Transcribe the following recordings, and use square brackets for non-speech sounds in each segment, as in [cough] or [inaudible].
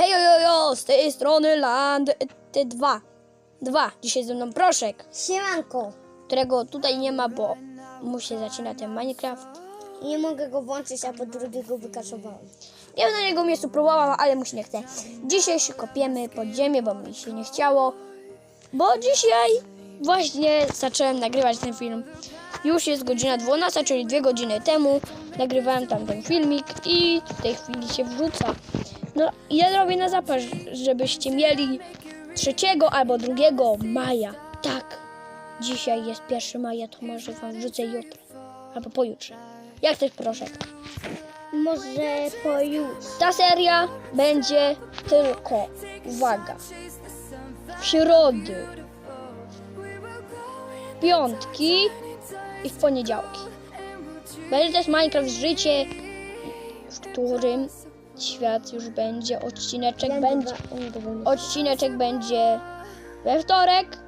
Hej, jo, jo, jo, z tej strony Land ty dwa. Dwa. Dzisiaj ze mną Proszek, Siemanko. którego tutaj nie ma, bo mu się zaczyna ten Minecraft. Nie mogę go włączyć, a po drugie go wykaszowałem. Ja na niego miejscu próbowałam, ale mu się nie chce. Dzisiaj się kopiemy pod ziemię, bo mi się nie chciało. Bo dzisiaj właśnie zacząłem nagrywać ten film. Już jest godzina 12, czyli dwie godziny temu nagrywałem tam ten filmik i w tej chwili się wrzuca. No ja robię na zapas, żebyście mieli 3 albo 2 maja. Tak, dzisiaj jest 1 maja, to może wam wrzucę jutro albo pojutrze. Jak też proszę. Może pojutrze. Ta seria będzie tylko, uwaga, w środy, w piątki i w poniedziałki. Będzie też Minecraft Życie, w którym świat już będzie, odcineczek będzie, odcineczek będzie we wtorek,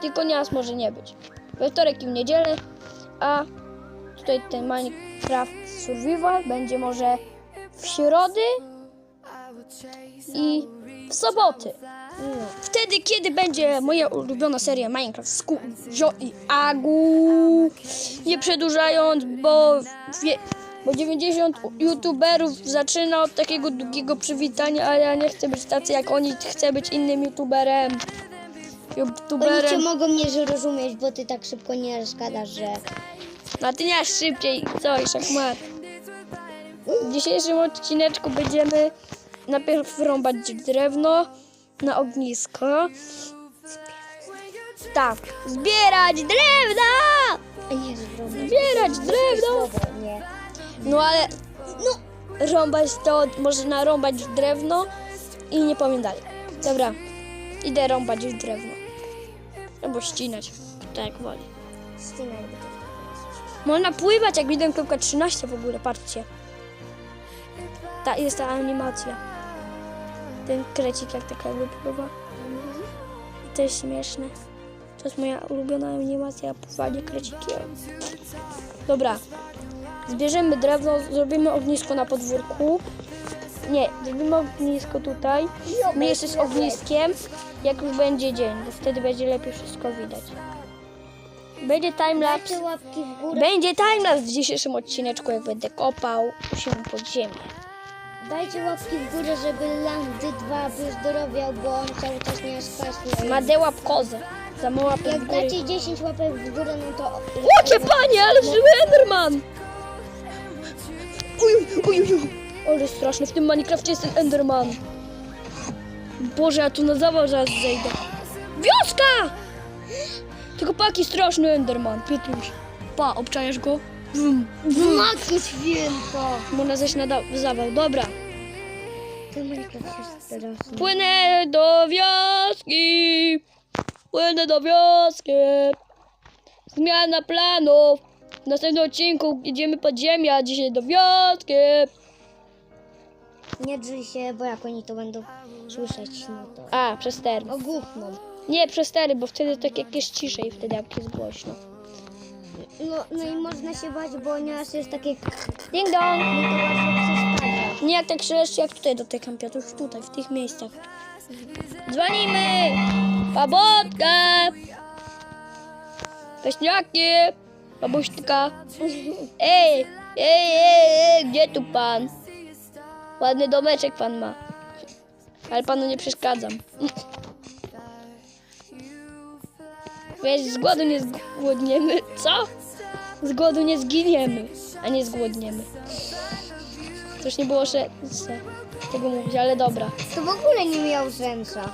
tylko nieraz może nie być. We wtorek i w niedzielę, a tutaj ten Minecraft Survival będzie może w środy i w soboty. Wtedy, kiedy będzie moja ulubiona seria Minecraft z Zio i Agu. Nie przedłużając, bo, wie, bo 90 youtuberów zaczyna od takiego długiego przywitania, a ja nie chcę być tacy jak oni, chcę być innym youtuberem. Oni cię YouTuberem. mogą nie zrozumieć, bo ty tak szybko nie gadasz, że... A ty nie szybciej, coś, szachmat. W dzisiejszym odcineczku będziemy najpierw rąbać drewno na ognisko. Tak, zbierać drewno! A nie. Zbierać drewno! Nie. No ale, no, rąbać to można rąbać drewno i nie dalej. Dobra, idę rąbać drewno. Albo ścinać, tak jak woli. Ścinaj. Można pływać jak widzę kropka 13 w ogóle, patrzcie. Ta, jest ta animacja. Ten krecik jak taka wypływa. To jest śmieszne. To jest moja ulubiona animacja, pływanie krecikiem. Dobra. Zbierzemy drewno, zrobimy ognisko na podwórku. Nie, zrobimy ognisko tutaj. Miejsce z ogniskiem, jak już będzie dzień, bo wtedy będzie lepiej wszystko widać. Będzie timelapse. Dajcie łapki w górę. Będzie timelapse w dzisiejszym odcineczku, jak będę kopał się pod ziemię. Dajcie łapki w górę, żeby Landy 2 wyzdrowiał, bo on cały czas nie jest kwasny. Madę łapkozę. Za małą łapę Jak dacie 10 łapek w górę, no to... Łocie panie, ale żywy Enderman! Uj, uj, uj, uj. Ale straszny, w tym Minecrafcie jest ten Enderman. Boże, ja tu na zawał zaraz zejdę. Wioska! Tylko paki straszny Enderman, Pietruś. Pa, obczajesz go? Wum, wum. Matko święta! Można zejść na zawał, dobra. Ten Minecraft jest straszny. Płynę do wioski. Płynę do wioski. Zmiana planów. W następnym odcinku idziemy pod ziemię, a dzisiaj do wioski. Nie drzyj się, bo jak oni to będą słyszeć, no to... A, przez stery. Ogłuchną. Nie, przez stery, bo wtedy tak jak jest ciszej, wtedy jak jest głośno. No, no i można się bać, bo nieraz jest takie... Ding dong. No to łatwo przespada. Nie jak tak szeleści jak tutaj do tej kampiatu, już tutaj, w tych miejscach. Dzwonimy! Babotka! Peśniaki! Babuśka! Ej! Ej, ej, ej, gdzie tu pan? Ładny domeczek pan ma. Ale panu nie przeszkadzam. Wiesz, z głodu nie zgłodniemy. Co? Z głodu nie zginiemy, a nie zgłodniemy. Coś nie było szans tego mówić, ale dobra. To w ogóle nie miał sensa.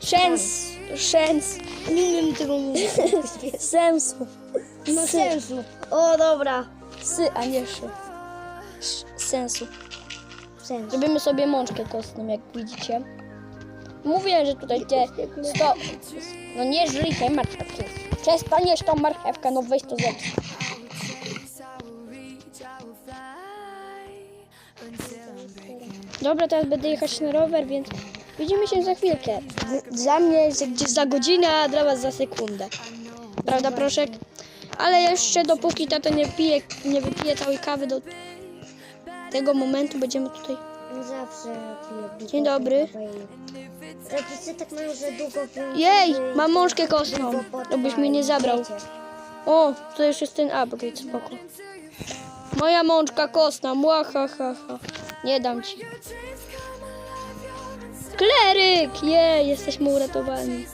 Szens, szens, Nie wiem tego mówić. sensu. No sensu. O, dobra. Sy, a nie szy. Sz, sensu. Sens. Robimy sobie mączkę kostną, jak widzicie. Mówię, że tutaj te sto... No nie żyj tej marchewki. Przestaniesz tą marchewkę, no weź to zepsuj. Dobra, teraz będę jechać na rower, więc widzimy się za chwilkę. Z- Za mnie jest gdzieś za godzinę, a dla was za sekundę. Prawda, proszek? Ale jeszcze dopóki tato nie pije, nie wypije całej kawy do tego momentu będziemy tutaj zawsze lubi. Dzień dobry. Rodzice tak mają, że długo Jej, mam mążkę kostną. Żebyś mnie nie zabrał. O, to już jest ten upgrade, spoko. Moja mączka kostna, młahahaha. Nie dam ci. Kleryk! Je, jesteśmy uratowani.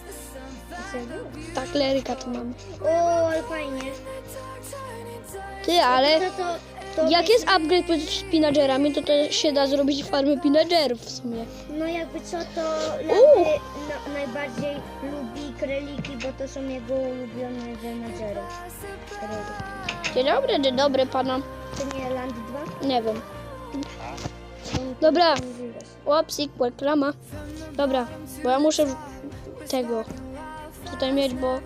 Tak, kleryka tu mamy. O, ale fajnie. Ty, ale To, to, to jak jest upgrade pod spinagerami, to to się da zrobić farmę pillagerów w sumie. No jakby co, to. Landy na, najbardziej lubi kreliki, bo to są jego ulubione menadżery. Dzień dobry, dzień dobry pana. To nie Land 2? Nie wiem. Dobra. Łapsik, reklama. Dobra, bo ja muszę w- tego tutaj mieć, bo,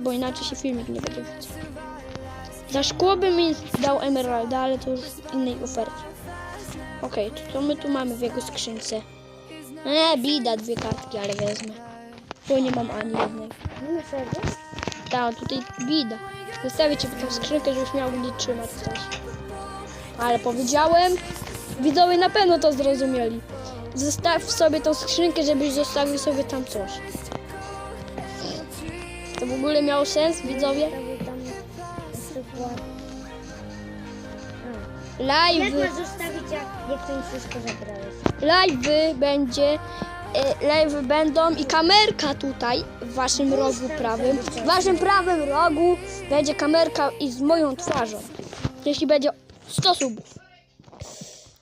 bo inaczej się filmik nie będzie widział. Za szkło by mi dał emeralda, ale to już w innej ofercie. Okej, to co my tu mamy w jego skrzynce? Nie, bida, dwie kartki, ale wezmę. Bo nie mam ani jednej. Tak, tutaj bida. Zostawię ci tę skrzynkę, żebyś miał gdzie trzymać coś. Ale powiedziałem, widzowie na pewno to zrozumieli. Zostaw sobie tą skrzynkę, żebyś zostawił sobie tam coś. To w ogóle miało sens, widzowie? Live, Jak zostawić, jak, jak to już wszystko zabrałeś? live będzie, e, live będą i kamerka tutaj w waszym rogu prawym. W waszym prawym rogu będzie kamerka i z moją twarzą. Jeśli będzie 100 subów.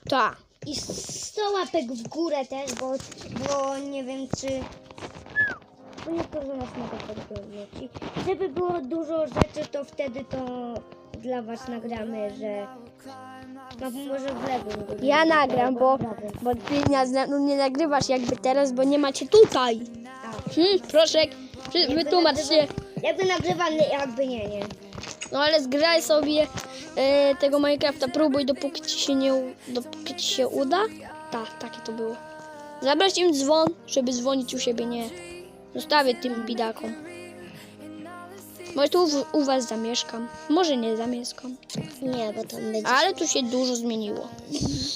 Tak. I 100 łapek w górę też, bo, bo nie wiem czy... Bo niektórzy nas podglądać. I żeby było dużo rzeczy, to wtedy to dla was nagramy, że... No może w lewym. Ja nagram, bo, bo ty nie, no nie nagrywasz jakby teraz, bo nie macie tutaj. A. Hmm, proszę, wytłumacz się. Jakby nagrywany, jakby nie, nie. No ale zgraj sobie e, tego Minecrafta, próbuj dopóki ci się nie u- dopóki ci się uda. Tak, takie to było. Zabrać im dzwon, żeby dzwonić u siebie, nie. Zostawię tym bidakom. Może tu u, u was zamieszkam. Może nie zamieszkam. Nie, bo tam będzie... Ale tu się dużo zmieniło.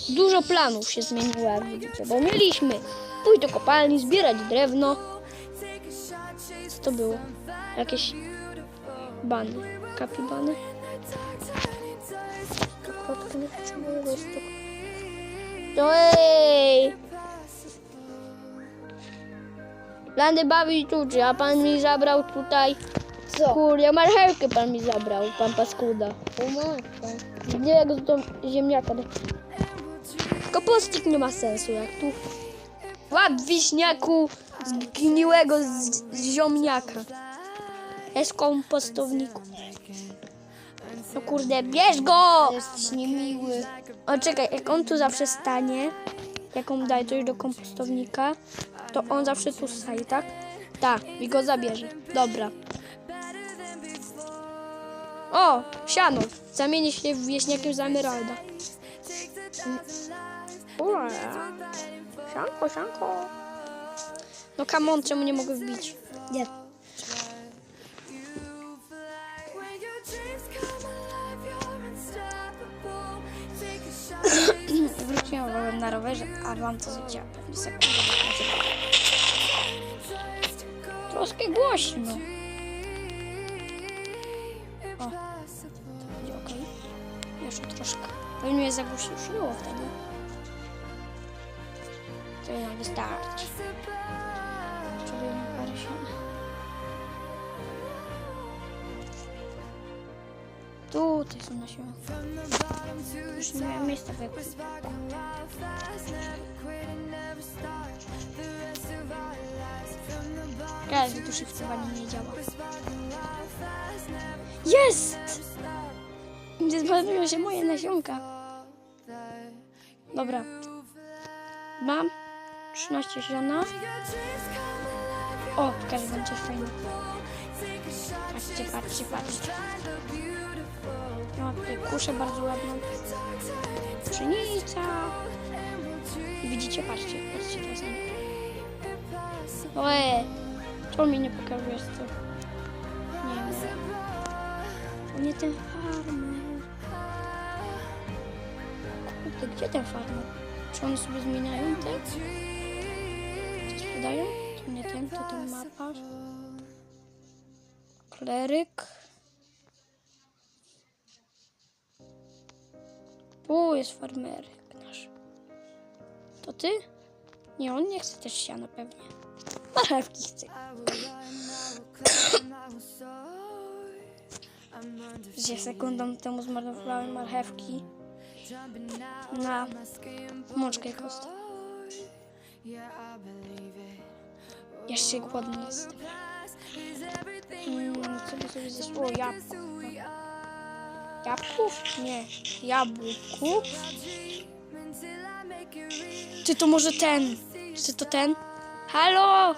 Dużo planów się zmieniło, jak widzicie, bo mieliśmy pójść do kopalni, zbierać drewno. Co to było? Jakieś bany. Kapibany? Kropka nie chcę mojego stoku. No ej! Landy bawi tuczy, a pan mi zabrał tutaj... Co? Kurde, marchewkę pan mi zabrał, pan paskuda. O matko. Nie jak to ziemniaka. Nie ma sensu, jak tu. Łap wiśniaku zgniłego z, z ziemniaka. Jest kompostowniku. No kurde, bierz go! Jesteś niemiły. O czekaj, jak on tu zawsze stanie, jak on daje coś do kompostownika, to on zawsze tu staje, tak? Tak, i go zabierze. Dobra. O, siano. Zamieni się w wieśniakiem z emeralda. Ura. Sianko, sianko. No come on, czemu nie mogę wbić? Nie. Wróciłem na rowerze, a wam to pewnie sekundę. Troszkę głośno. O, to będzie okej. Jeszcze troszkę. Pewnie mnie zagłuszyło wtedy. To nam wystarczy. Potrzebujemy parę siana. Tutaj są nasiona. Już nie miałem miejsca w ekwipunku. Każdy tu szyfrowanie nie działa. Jest! Nie zmarnują się moje nasionka. Dobra. Mam 13 ziana. O, pokażę wam coś fajnego. Patrzcie, patrzcie, patrzcie. Mam tutaj kuszę bardzo ładną. Pszenica. Widzicie, patrzcie, patrzcie teraz na mnie. To mi nie pokazujesz to. Nie wiem. Nie ten farmer. Kurde, gdzie ten farmer? Czy one sobie zmieniają te? Co sprzedają? To nie ten, to ten maparz. Kleryk. Tu jest farmerek nasz. To ty? Nie, on nie chce też siana pewnie. Marchewki chce. Gdzie sekundą temu zmarnowałem marchewki na mączkę kostę. Jeszcze głodny jest. Mm, co by sobie zjeść? O, jabłko. Jabłków? Nie. Jabłków? Czy to może ten? Czy to ten? Halo?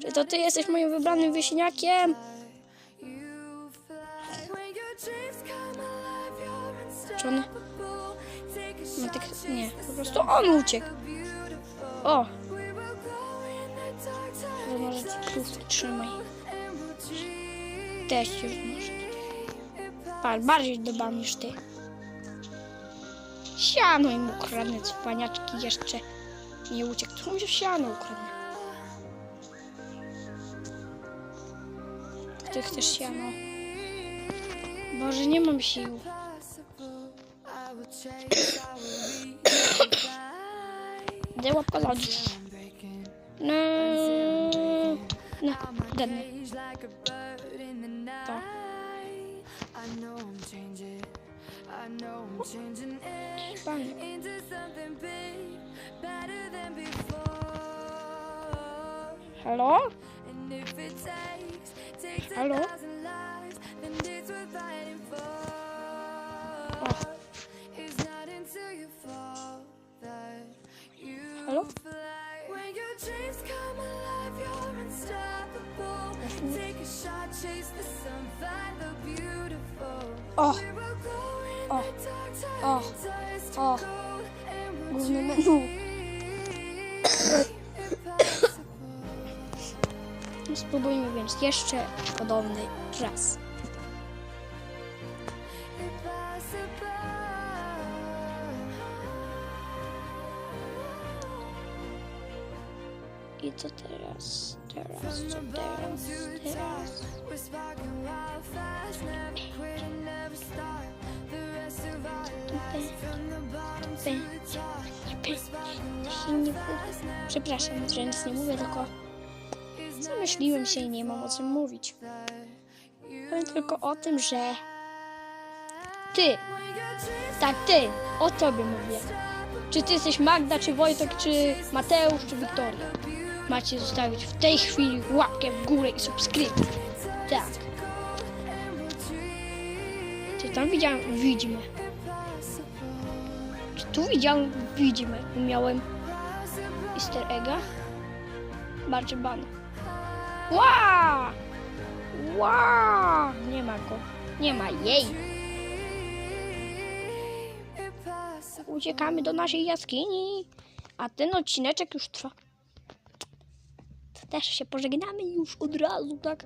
Czy to ty jesteś moim wybranym wieśniakiem? Czy on... No tak, nie, po prostu on uciekł. O! To może trzymaj. Też już może. Patrz, bardziej dbam niż ty. Siano im ukradnę, cwaniaczki jeszcze nie uciekł. To może siano ukradnę. Ty chcesz siano? Boże, nie mam sił. Daj łapka lodzi. No, no, denny. To. Pan. Halo? Halo? O. Halo? When your dreams come alive, you're [coughs] [coughs] Spróbujmy więc jeszcze podobny raz. I co teraz? Teraz, co teraz? Teraz. Przepraszam, że nic nie mówię, tylko zamyśliłem się i nie mam o czym mówić. Powiem tylko o tym, że ty, tak ty, o tobie mówię. Czy ty jesteś Magda, czy Wojtek, czy Mateusz, czy Wiktoria? Macie zostawić w tej chwili łapkę w górę i subskrypcję. Tak. Czy tam widziałem widźmy? Czy tu widziałem widźmy? Miałem easter egga? Barczy ban. Ła! Ła! Nie ma go. Nie ma jej. Uciekamy do naszej jaskini. A ten odcineczek już trwa. To też się pożegnamy już od razu, tak?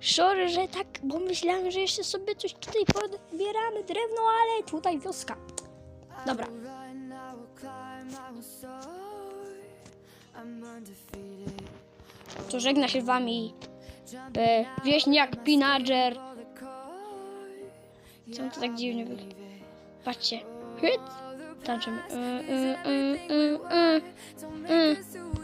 Sorry, że tak, bo myślałem, że jeszcze sobie coś tutaj podbieramy drewno, ale tutaj wioska. Dobra. I'm undefeated. To żegna się z wami e, wieśniak Pinager. Co to tak dziwnie wygląda? Patrzcie. Hyt. Tańczymy. E, e, e, e, e.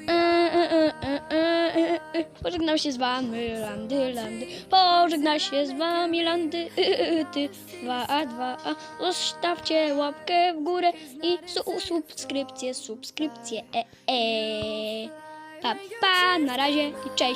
E, e, e, e, e, e. Pożegnał się z wami landy, landy. Pożegnał się z wami landy. y, y, y, Ty, dwa, a, dwa, a. Zostawcie łapkę w górę i su, subskrypcję, subskrypcję. E, e. Pa, pa, na razie i cześć.